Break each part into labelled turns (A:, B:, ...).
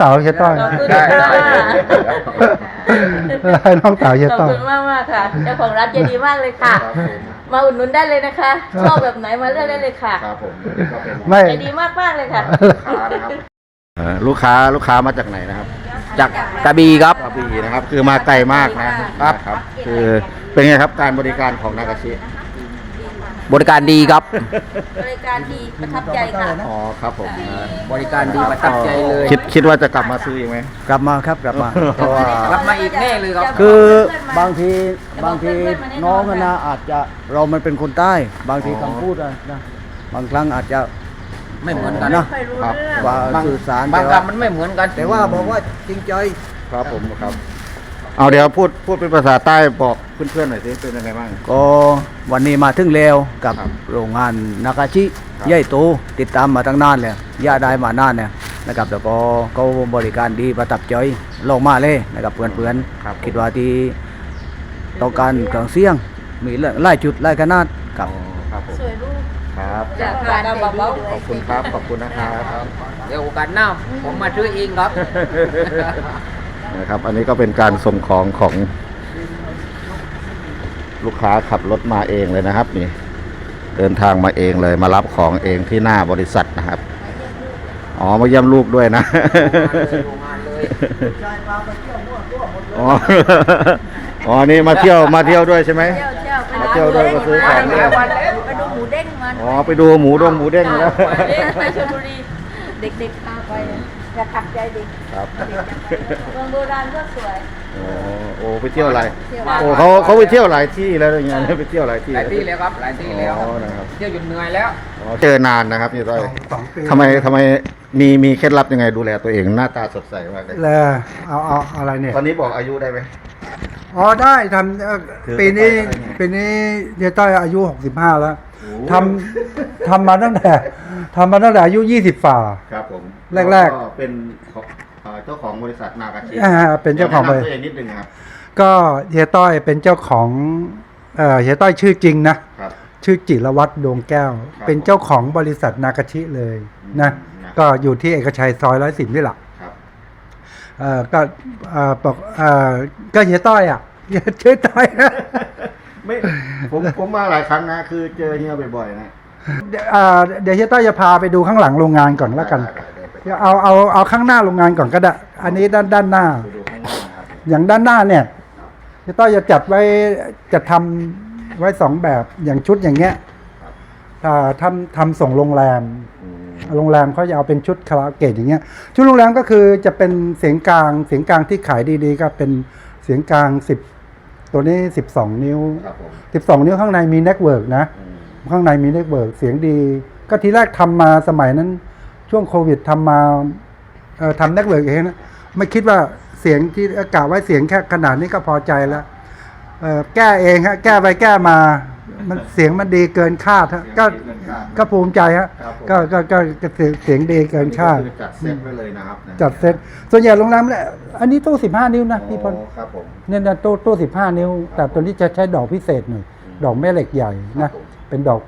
A: เต่าเฮียต้อย
B: ขอบคุณ
C: ได้
B: ค่ะ
A: ให้น้องเต่าเฮีย
B: ขอบ
A: ต้อย
B: คุณมากมากๆค่ะเจ้าของร้านใจดีมากเลยค่ะ
C: ครับผม
B: มาอุดหนุนได้เลยนะคะ ชอบแบบไหนมาเลือกได้เลยค่ะ
C: ครับผมนี่ก็เป็น
A: ไม่
B: ใจดีมากมากๆเลยค่ะ
C: ลูกค้านะครับเอ่อลูกค้าลูกค้ามาจากไหนนะครับ
D: จากกระบี่ครับ
C: กระบี่นะครับ คือมาไกลมากนะครับครับคือเป็นไงครับการบริการของนากาชิ
D: บริการดีครับ
B: บริการดีประทับใจค่ะ
C: อ๋อครับผม
D: บริการดีประทับใจเลย
C: คิดคิดว่าจะกลับมาซื้ออีกไหม
E: กลับมาครับกลับมา เพราะว่า
D: กลับมาอีกแน่เลยครับ
E: คือบางทีบางทีน้องอะนะอาจจะเรามันเป็นคนใต้ บางทีคำพูดอะนะบางครั้งอาจจะ
D: ไม่เหมือนกัน
E: นะ
C: ครับ
E: ว่า
D: บาง
E: สื่อสาร
D: บาง
E: แต่ว่า
D: คำมันไม่เหมือนกัน
E: แต่ว่าบอกว่าจริงใจ
C: ครับผมครับ เอาเดี๋ยวพูดพูดเป็นภาษาใต้บอกเพื่อนๆหน่อยสิเป็นยังไงบ้าง
E: ก็วันนี้มาถึงแล้วกับ
C: ครับ
E: โรงงานนากาชิ
C: ครับ
E: ใหญ่โตติดตามมาตั้งนานแล้วย่าได้มานานเนี่ยนะครับแล้วก็เขาบริการดีประทับใจลงมาเลยนะครับเพื่อน
C: ครับ
E: ๆคิดว่าที่ต้องการเครื่องเสียง มีหลายจุดหลายขนาดครับ
C: อ๋อครับผม
B: สวยรูป
C: ครับ
B: จากร้านใจดีด้วย
C: ขอบคุณครับ ขอบคุณนะครับ
D: เดี๋ยวโอกาสหน้าผมมาช่วยเองครับ
C: นะครับ อันนี้ก็เป็นการส่งของของลูกค้าขับรถมาเองเลยนะครับ นี่ เดินทางมาเองเลยมารับของเองที่หน้าบริษัทนะครับ อ๋อมาเยี่ยมลูกด้วยนะ
D: โรงงานเลย
C: อ๋ออ๋อนี่มาเที่ยวมาเที่ยวด้วยใช่ไหม
B: เที่ยวเที่ยวไป
C: มาเที่ยวด้วยมาซื้อของด้วย
B: ไปดูหมูเด้งมัน
C: อ๋อไปดูหมูดงหมูเด้งแล้ว
B: ไปชลบุรีเด็กๆพาไป จะขับใจเด็ก
C: ครับ
B: เมืองโบราณก็สวย
C: โอ้โอ้ไปเที่ยวอะไร
B: เที่ยว
C: โอ้เขาเขาไปเที่ยวหลายที่แล้วอย่างเงี้ยไปเที่ยวหลายที่
D: หลายที่แล้วครับหลายที่แล้ว
C: อ๋อนะครับ
D: เที่ยวจนเหนื่อยแล้ว
C: อ๋อเจอนานนะครับนี่ต้อย
A: สองปี
C: ทำไมทำไมมีมีเคล็ดลับยังไงดูแลตัวเองหน้าตาสดใสมากเลย
A: แล้วเอาเอาอะไรเนี่ย
C: ตอนนี้บอกอายุได้ไหม
A: อ๋อได้ทำเอ่อ
C: ถือ
A: ปีนี้
C: เข้าไปอะไรเนี่ย
A: ปีนี้เฮียต้อยอายุ65แล้ว
C: โอ้
A: ทำทำมาตั้งแต่ ทำมาตั้งแต่อายุ 20ฝ่า
C: ครับผม
A: แรกๆ
C: ก็เป็นของเอ่อเจ้าของบริษัทนากาชิ
A: อ่าเป็นเจ้าของบริษัท
C: แนะนำตัวเองนิดนึงครับ
A: ก็เฮียต้อยเป็นเจ้าของเอ่อเฮียต้อยชื่อจริงนะ
C: ครับ
A: ชื่อจิรวัตรดวงแก้ว
C: ครับ
A: เป็นเจ้าของบริษัทนากาชิเลยนะ
C: อืมนะ
A: ก็อยู่ที่เอกชัยซอยร้อยสิบนี่แหละ
C: ครับ
A: เอ่อก็เอ่อบอกเอ่อก็เฮียต้อยอะเฮียชื่อต้อย
C: ไม่ผมผมมาหลายครั้งนะคือเจอเฮียบ่อยๆนะ
A: เดี๋ยวอ่าเดี๋ยวเฮียต้อยจะพาไปดูข้างหลังโรงงานก่อนแล้วกัน
C: ได้ได้ได้
A: เอาเอาเอาข้างหน้าโรงงานก่อนก็ได้อันนี้ด้านด้านหน้า
C: ไปดูข้างหน้านะครับ
A: อย่างด้านหน้าเนี่ยเฮียต้อยจะจัดไว้จะทำไว้สองแบบอย่างชุดอย่างเงี้ยอ่าทำทำส่งโรงแรม
C: อืม
A: โรงแรมเขาจะเอาเป็นชุดคาราโอเกะอย่างเงี้ย ชุดโรงแรมก็คือจะเป็นเสียงกลางเสียงกลางที่ขายดีๆ ก็เป็นเสียงกลางสิบตัวนี้สิบสองนิ้ว
C: ครับผม
A: สิบสองนิ้วข้างในมีเน็ตเวิร์กนะ
C: อืม
A: ข้างในมีเน็ตเวิร์กเสียงดี ก็ทีแรกทำมาสมัยนั้น ช่วงโควิดทำมาเอ่อทำเน็ตเวิร์กเองนะไม่คิดว่าเสียงที่กะไว้เสียงแค่ขนาดนี้ก็พอใจแล้วเอ่อแก้เองฮะแก้ไปแก้มา มันเสียงมันดีเกินคาดฮะก็ก็ภูมิใจฮะ
C: ครับผม
A: ก็ก็ก็ก็เสียงเสียงดีเกินคาด
C: คือจัดเซตไว้เลยนะครับนะ
A: จัดเซตส่วนใหญ่โรงแรมเนี่ยอันนี้ตู้สิบห้านิ้วนะพี่พล
C: อ๋อครับผม
A: เนี่ยนะตู้ตู้สิบห้านิ้ว แต่ตัวนี้จะใช้ดอกพิเศษหน่อยดอกแม่เหล็กใหญ่นะ เป็นดอก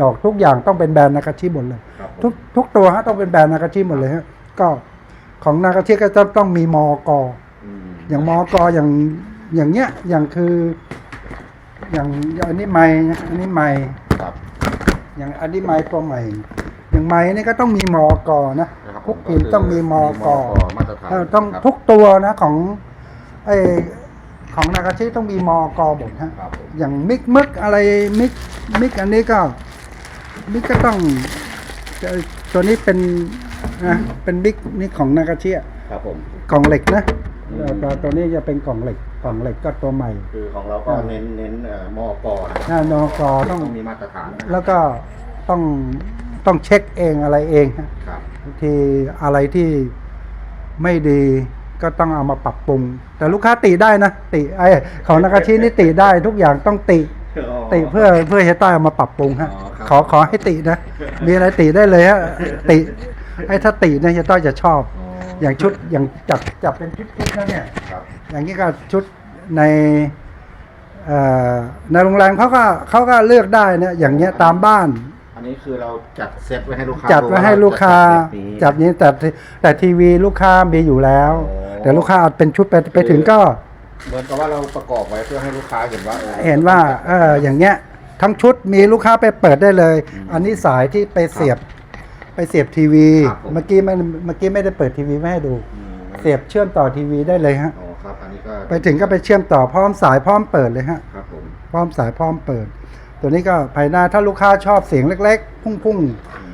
A: ดอกทุกอย่างต้องเป็นแบรนด์นากาชิหมดเลย
C: ครับผม
A: ทุกทุกตัวฮะต้องเป็นแบรนด์นากาชิหมดเลยฮะก็ของนากาชิก็จะต้องมีมอกอ
C: อืม
A: อย่างมอกออย่างอย่างเงี้ยอย่างคือ อย่างอันนี้ไม้อันนี้ไม้
C: ครับ
A: อย่างอันนี้ไม้ตัวใหม่ อย่างไม้นี่ก็ต้องมีมอกอนะ
C: นะครับ
A: ทุกพิมพ์ต้องมีมอกอ
C: มาตรฐาน
A: เออต้อง
C: ครับ
A: ทุกตัวนะของไอ ของนากาชิต้องมีมอกอหมดฮะ
C: ครับผม
A: อย่างมิกมึกอะไรมิกมิกอันนี้ก็มิกก็ต้องเอ่อตัวนี้เป็นนะเป็นมิกนี่ของนากาชิอะ
C: ครับผม
A: กล่องเหล็กนะ
C: อืม
A: เอ่อตัวตัวนี้จะเป็นกล่องเหล็กกล่องเหล็กก็ตัวใหม่
C: คือของเราก็เน้นเน้นเอ่อหม้อกอนะ
A: หน้านอกอต้อง
C: ต้องมีมาตรฐานนะ
A: แล้วก็ต้องต้องเช็คเองอะไรเองฮะ
C: ครับ
A: บางทีอะไรที่ไม่ดี ก็ต้องเอามาปรับปรุง แต่ลูกค้าติได้นะติไอของนากาชินี่ติได้ทุกอย่างต้องติติเพื่อเพื่อให้ใต้เอามาปรับปรุงฮะ
C: อ๋อครับ
A: ขอขอให้ตินะ มีอะไรติได้เลยฮะติไอ้ถ้าติเนี่ยเฮียต้อยจะชอบ อย่างชุดอย่างจับจับเป็นชุดชุดๆแล้วเนี่ย
C: ครับ
A: อย่างนี้ก็ชุดในเอ่อในโรงแรมเขาก็เขาก็เลือกได้นะอย่างเงี้ยตามบ้าน
C: อันนนี้คือเราจัดเซตไว้ให้ลูกค้า
A: จัดไว้ให้ลูกค้า
C: จั
A: จั
C: ด
A: ดนี้แต่แต่ทีวีลูกค้ามีอยู่แล้ว
C: โอ้
A: แต่ลูกค้าเอาเป็นชุดไปไปถึงก็
C: เหมือนกับว่าเราประกอบไว้เพื่อให้ลูกค้าเห็นว่าออ
A: เห็นว่าเอออย่างเงี้ย ทั้งชุดมีลูกค้าไปเปิดได้เลย อันนี้สายที่ไปเสียบไปเสียบทีวี
C: ครับผม
A: เมื่อกี้ไม่เมื่อกี้ไม่ได้เปิดทีวีไม่ให้ดู
C: อืม
A: เสียบเชื่อมต่อทีวีได้เลยฮะ
C: อ๋อครับอันนี้ก็
A: ไปถึงก็ไปเชื่อมต่อพร้อมสายพร้อมเปิดเลยฮะ
C: ครับผม
A: พร้อมสายพร้อมเปิด ตัวนี้ก็ภายหน้าถ้าลูกค้าชอบเสียงเล็ก ๆ พุ่ง
C: อืม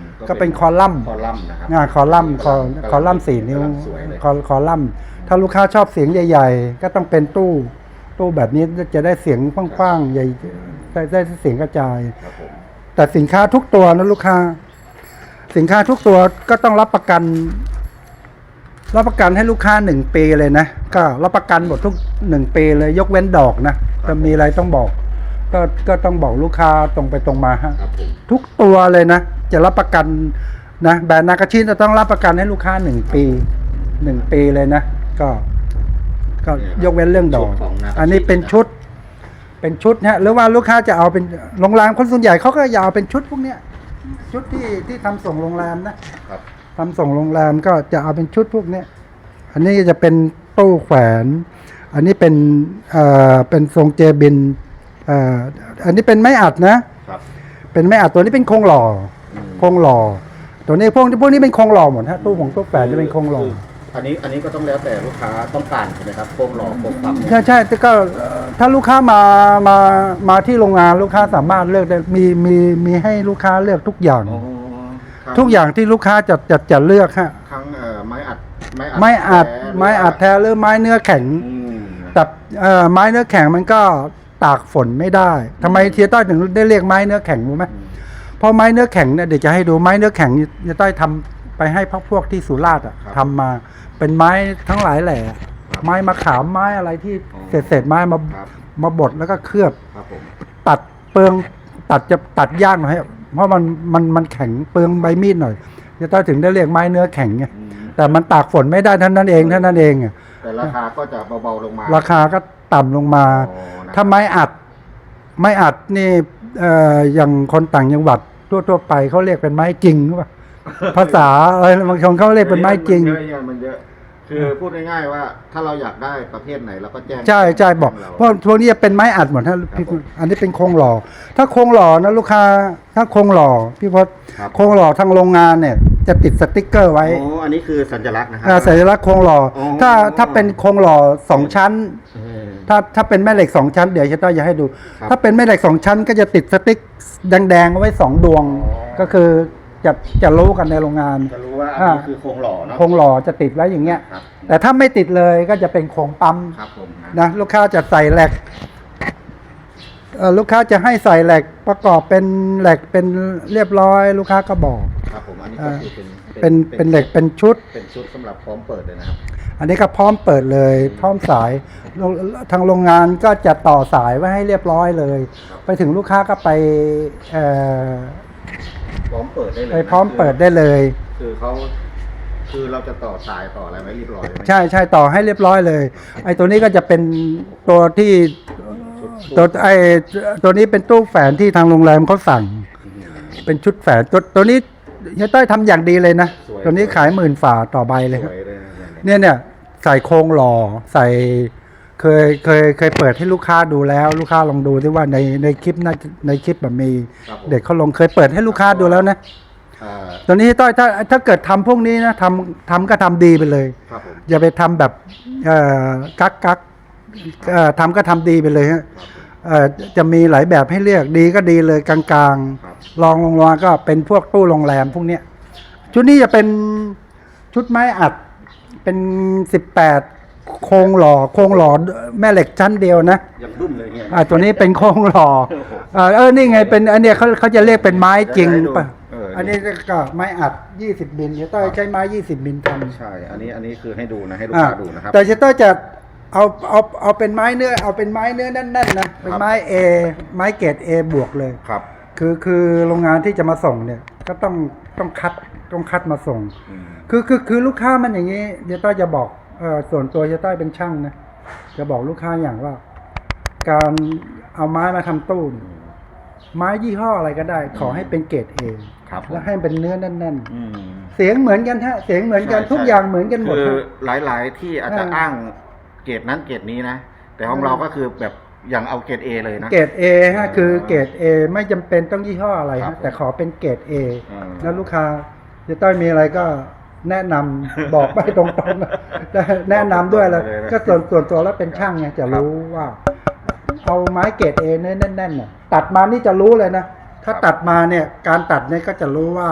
A: ๆก็เป็นคอลัมน์
C: คอลัมน์นะครับ
A: งาคอลัมน์คอคอลัมน์สี่นิ้ว
C: กำลังสวยเลย
A: คอคอลัมน์ ถ้าลูกค้าชอบเสียงใหญ่ ๆ ก็ต้องเป็นตู้ตู้แบบนี้จะได้เสียงกว้างๆใหญ่ได้ได้เสียงกระจาย
C: ครับผม
A: แต่สินค้าทุกตัวนะลูกค้า สินค้าทุกตัวก็ต้องรับประกัน รับประกันให้ลูกค้าหนึ่งปีเลยนะก็รับประกันหมดทุกหนึ่งปีเลยยกเว้นดอกนะจะมีอะไรต้องบอก ก็ก็ต้องบอกลูกค้าตรงไปตรงมาฮะ
C: ครับผม
A: ทุกตัวเลยนะจะรับประกันนะแบรนด์นากาชิจะต้องรับประกันให้ลูกค้าหนึ่งปีหนึ่งปีเลยนะ ก็ ก็ยกเว้นเรื่องดอก
C: ชุของากาชิ
A: อันนี้เป็นชุด เป็นชุดฮะหรือว่าลูกค้าจะเอาเป็นโรงแรมคนส่วนใหญ่เขาก็อยากเอาเป็นชุดพวกเนี้ยชุดที่ที่ทำส่งโรงแรมนะครับทำส่งโรงแรมก็จะเอาเป็นชุดพวกเนี้ยอันนี้จะเป็นตู้แขวน อันนี้เป็นเอ่อเป็นทรงเจบินเอ่ออันนี้เป็นไม้อัดนะ
C: ครับ
A: เป็นไม้อัดตัวนี้เป็นโครงหล่ออ
C: ม
A: โครงหล่อ ตัวนี้พวกพวกนี้เป็นโครงหล่อหมดฮะตู้ของตู้แฝดจะเป็นโครงหล่อ
C: อั นนี้อันนี้ก็ต้องแล้วแต่ลูกค้าต้องการใช่ไหมครับโครงหล่อโครงต่ำเนี่ย
A: ใช่ใช่แต่ก็เอ่อถ้าลูกค้ามามามาที่โรงงานลูกค้าสามารถเลือกได้มีมีมีให้ลูกค้าเลือกทุกอย่าง
C: อ๋อครับ
A: ทุกอย่างที่ลูกค้าจะจะจะเลือกฮะ
C: ทั้งเอ่อไม้อัด
A: ไม้อัด
C: แท้
A: ไม้อัดแท้หรือไม้เนื้อแข็ง
C: อืม
A: แต่เอ่อไม้เนื้อแข็งมันก็ตากฝนไม่ได้ทำไมเทียต้อยถึงได้เรียกไม้เนื้อแข็งรู้ไหมเพราะไม้เนื้อแข็งเนี่ยเดี๋ยวจะให้ดูไม้เนื้อแข็งเทียต้อยทำ ไปให้พักพวกที่สุราษฎร์อะทำมาเป็นไม้ทั้งหลายแหล่ไม้มะขามไม้อะไรที่เศษเศษๆไม้มา
C: ครับ
A: มาบดแล้วก็เคลือบ
C: ครับผม
A: ตัดเปลืองตัดจะตัดยากหน่อยเพราะมันมันมันแข็งเปลืองใบมีดหน่อยเทียต้อยถึงได้เรียกไม้เนื้อแข็งไง
C: อืม
A: แต่มันตากฝนไม่ได้เท่านั้นเองเท่านั้นเองอะ
C: แต่ราคาก็จะเบาๆลงมา
A: ราคาก็ต่ำลงมา
C: อ๋อนะ
A: ถ้าไม้อัด ไม้อัดนี่เอ่ออย่างคนต่างจังหวัดทั่วๆไปเขาเรียกเป็นไม้จริงหรือเปล่า ภาษาอะไรบางคนเขาเรียกเป็นไม้จริง
C: มันเยอะมันเยอะคือพูดง่ายๆว่า ถ้าเราอยากได้ประเภทไหนเราก็แจ้ง
A: ใช่ใช่บอก
C: เรา
A: เพราะพวกนี้จะเป็นไม้อัดหมดถ้าพี่
C: ผม
A: อันนี้เป็นโครงหล่อ ถ้าโครงหล่อนะลูกค้า ถ้าโครงหล่อพี่พศ
C: ครับ
A: โครงหล่อทางโรงงานเนี่ย จะติดสติ๊กเกอร์ไว้
C: โอ้อันนี้คือสัญลักษณ์นะครั
A: อ่าสัญลักษณ์โครงหล่ออ
C: อ
A: ถ้าถ้าเป็นโครงหล่อสองชั้น
C: เออ
A: ถ้าถ้าเป็นแม่เหล็กสองชั้นเดี๋ยวจะต้องอยากให้ดู
C: ครับ
A: ถ้าเป็นแม่เหล็กสองชั้น ก็จะติดสติ๊กแดงๆเอาไว้สองดวง
C: อ๋อ
A: ก็คือ จะจะรู้กันในโรงงาน
C: จะรู้ว่าอันนี้คือโครงหล่อเนาะ
A: โครงหล่อจะติดไว้อย่างเงี้ย
C: ครับ
A: แต่ถ้าไม่ติดเลยก็จะเป็นโครงปั๊ม
C: ครับผมนะ
A: นะลูกค้าจะใส่แหลกเอ่อลูกค้าจะให้ใส่แหลกประกอบเป็นแหลกเป็นเรียบร้อยลูกค้าก็บอก
C: ครับผมอันนี้ก็คือเป็น
A: เป็นเป็นเหล็กเป็นชุด
C: เป็นชุดสำหรับพร้อมเปิดเลยนะครับ
A: อันนี้ก็พร้อมเปิดเลย พร้อมสายโรงทางโรงงานก็จะต่อสายไว้ให้เรียบร้อยเลย ไปถึงลูกค้าก็ไปเอ่อ
C: พร้อมเปิดได้เลย
A: ไป
C: นะ
A: พร้อมเปิดได้เลย
C: คือเขาคือเราจะต่อสายต่ออะไรไว้เรียบร้อยไหม
A: ใช่ใช่ต่อให้เรียบร้อยเลย ไอ้ตัวนี้ก็จะเป็นตัวที่ตัวไอ้ตัวนี้เป็นตู้แฝนที่ทางโรงแรมเขาสั่ง เป็นชุดแฝนตัวตัวนี้เฮียต้อยทำอย่างดีเลยนะ ตัวนี้ขายหมื่นฝ่าต่อใบเลย
C: ส
A: ครับ
C: วยเลยนะเนี่ย
A: เนี่ยเนี่ยใส่โครงหล่อใส่ เคยเคยเคยเปิดให้ลูกค้าดูแล้ว ลูกค้าลองดูที่ว่าในในคลิปนะในคลิปแบบมี
C: ครับผม
A: เด็กเขาลงเคยเปิดให้ลูกค้าดูแล้วนะ
C: อ่า
A: ตอนนี้ต้อยถ้าถ้าเกิดทำพวกนี้นะทำทำก็ทำดีไปเลย
C: ครับผม
A: อย่าไปทำแบบเอ่อกักกักเอ่อทำก็ทำดีไปเลยฮะเอ่อจะมีหลายแบบให้เลือกดีก็ดีเลยกลาง
C: ครับ
A: ๆลองลงมาก็เป็นพวกตู้โรงแรมพวกเนี้ยชุดนี้จะเป็นชุดไม้อัดเป็นสิบแปด โครงหล่อโครงหล่อแม่เหล็กชั้นเดียวนะ
C: ยังดุ้มเลยเนี่ย
A: อ่าตัวนี้เป็นโครงหล่อเออเออนี่ไงเป็นอันเนี้ยเขาเขาจะเรียกเป็นไม้จริง
C: ได้ดู
A: ป่ะ
C: เอออั
A: อันนี้ก็ไม้อัดยี่สิบบินเดี๋ยวต้อยใช้ไม้ยี่สิบบินทำ
C: ใช่ อันนี้อันนี้คือให้ดูนะให้ลูก
A: อ่า
C: ค้าดูนะครับ
A: แต่เชตเตอร์จะเอาเอาเอาเป็นไม้เนื้อเอาเป็นไม้เนื้อแน่นๆนะเป็นไม้เอไม้เกรดเอบวกเลย
C: ครับ
A: คือคือโรงงานที่จะมาส่งเนี่ยก็ต้องต้องคัดต้องคัดมาส่ง
C: อืม
A: คือคือคือลูกค้ามันอย่างนี้เชตเตอร์จะบอก เออส่วนตัวเชตเตอร์เป็นช่างนะจะบอกลูกค้าอย่างว่า การเอาไม้มาทำตู้เนี่ยไม้ยี่ห้ออะไรก็ได้ ขอให้เป็นเกรดเอ
C: ครับผม
A: แล้วให้เป็นเนื้อแน่น
C: อืม
A: ๆ เสียงเหมือนกันฮะ เสียงเหมือนกัน
C: ใช่
A: ทุก
C: ใช่
A: อย่างเหมือนกันหมด
C: คือ
A: ฮะ
C: หลาย ๆ ที่อาจจะ
A: เอออ้
C: อ้างเกรดนั้นเกรดนี้นะ แต่ของ
A: เออ
C: เราก็คือแบบอย่างเอาเกรดเอเลยนะ
A: เกรดเอฮะ
C: เออ
A: คือเกรดเอไม่จำเป็นต้องยี่ห้ออะไร
C: ครั
A: ฮะ
C: บ
A: แต่ขอเป็นเกรดเอ
C: เออ
A: แล้วลูกค้าจะต้องมีอะไรก็ แนะนำบอกไปตรงๆนะแนะนำด้วยแล้ว
C: บอกไปเลยนะ
A: ก็ส่วนส่วนตัวแล้วเป็นช่างไงจะรู้ว่า เอาไม้เกรดเอเนื้อแน่นๆน่ะตัดมานี่จะรู้เลยนะถ้าตัดมาเนี่ย การตัดเนี่ยก็จะรู้ว่า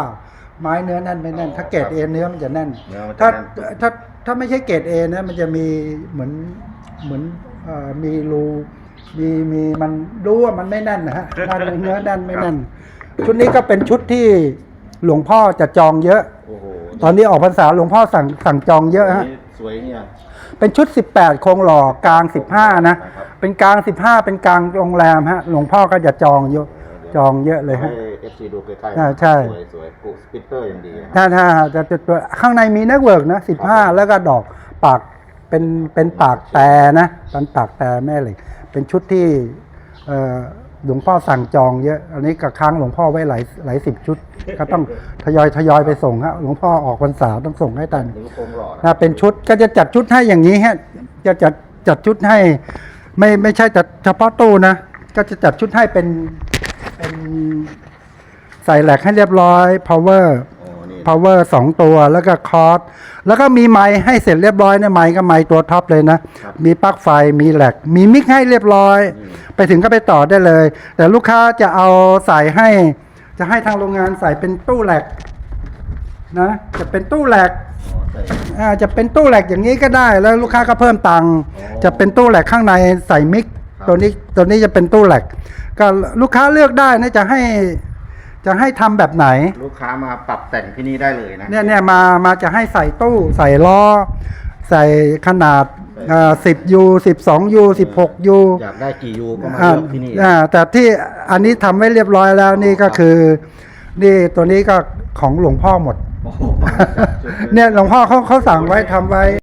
A: ไม้เนื้อแน่นไม่แน่น ถ้าเกรดเอเนื้อมันจะแน่น
C: เนื้อมันจะ
A: ถ้า
C: แน่น
A: ถ้าถ้าไม่ใช่เกรดเอนะมันจะมีเหมือนเหมือนเอ่อมีรูมีมีมันรู้ว่ามันไม่แน่นนะฮะด้านเนื้อแน่นไม่แน่นชุดนี้ก็เป็นชุดที่หลวงพ่อจะจองเยอะ
C: โอ้โห
A: ตอนนี้ออกพรรษาหลวงพ่อสั่งสั่งจองเยอะฮะ
C: นี่สวยเนี่ย
A: เป็นชุด 18โครงหล่อกลาง 15 นะเป็นกลาง 15 เป็นกลางโรงแรมฮะ หลวงพ่อก็จะจองเยอะจองเยอะเลย
C: ให้
A: ฮะ
C: เอฟซีดูใกล้ๆ
A: อ่าใช่
C: สวยสวยกูสปิตเตอร์อย่างดีนะ
A: ถ้าถ้าจะจะตัวข้างในมีเน็ตเวิร์กนะ15แล้วก็ดอกปากเป็นเป็นปากแต่นะเป็นปากแต่แม่เหล็กเป็นชุดที่เอ่อ หลวงพ่อสั่งจองเยอะ อันนี้ก็ค้างหลวงพ่อไว้หลายหลายสิบชุด ก็ต้องทยอยทยอยไปส่งฮะหลวงพ่อออกพรรษาต้องส่งให้ทัน
C: นิ้วโค้งหล่อนะ
A: ถ้าเป็นชุดก็จะจัดชุดให้อย่างนี้ฮะจะจัดจัดชุดให้ ไม่ไม่ใช่จัดเฉพาะตู้นะก็จะจัดชุดให้เป็นเป็นใส่แหลกให้เรียบร้อย power
C: โอ้นี่
A: power สองตัวแล้วก็คอร์สแล้วก็มีไม้ให้เสร็จเรียบร้อยนะไม้ก็ไม้ตัวท็อปเลยนะ มีปลั๊กไฟมีแหลกมีมิกให้เรียบร้อย ไปถึงก็ไปต่อได้เลย แต่ลูกค้าจะเอาใส่ให้ จะให้ทางโรงงานใส่เป็นตู้แหลกนะจะเป็นตู้แหลก
C: อ๋อใส่
A: อ่าจะเป็นตู้แหลกอย่างนี้ก็ได้ แล้วลูกค้าก็เพิ่มตังค์
C: อ๋อ
A: จะเป็นตู้แหลกข้างในใส่มิก
C: ครับ
A: ตัวนี้ตัวนี้จะเป็นตู้แหลกก็ลูกค้าเลือกได้นะจะให้ จะให้ทำแบบไหน
C: ลูกค้ามาปรับแต่งที่นี่ได้เลยนะ
A: เนี่ยเนี่ยมามาจะให้ใส่ตู้ ใส่ล้อ ใส่ขนาดสิบยูสิบสองยูสิบหกยู
C: อยากได้กี่ยูก็มา
A: อ่า
C: เลือกที่นี่
A: อ่าแต่ที่อันนี้ทำไว้เรียบร้อยแล้วนี่ก็คือ นี่ตัวนี้ก็ของหลวงพ่อหมด
C: โอ้โห
A: เนี่ยหลวงพ่อเขาเขาสั่งไว้ทำไว้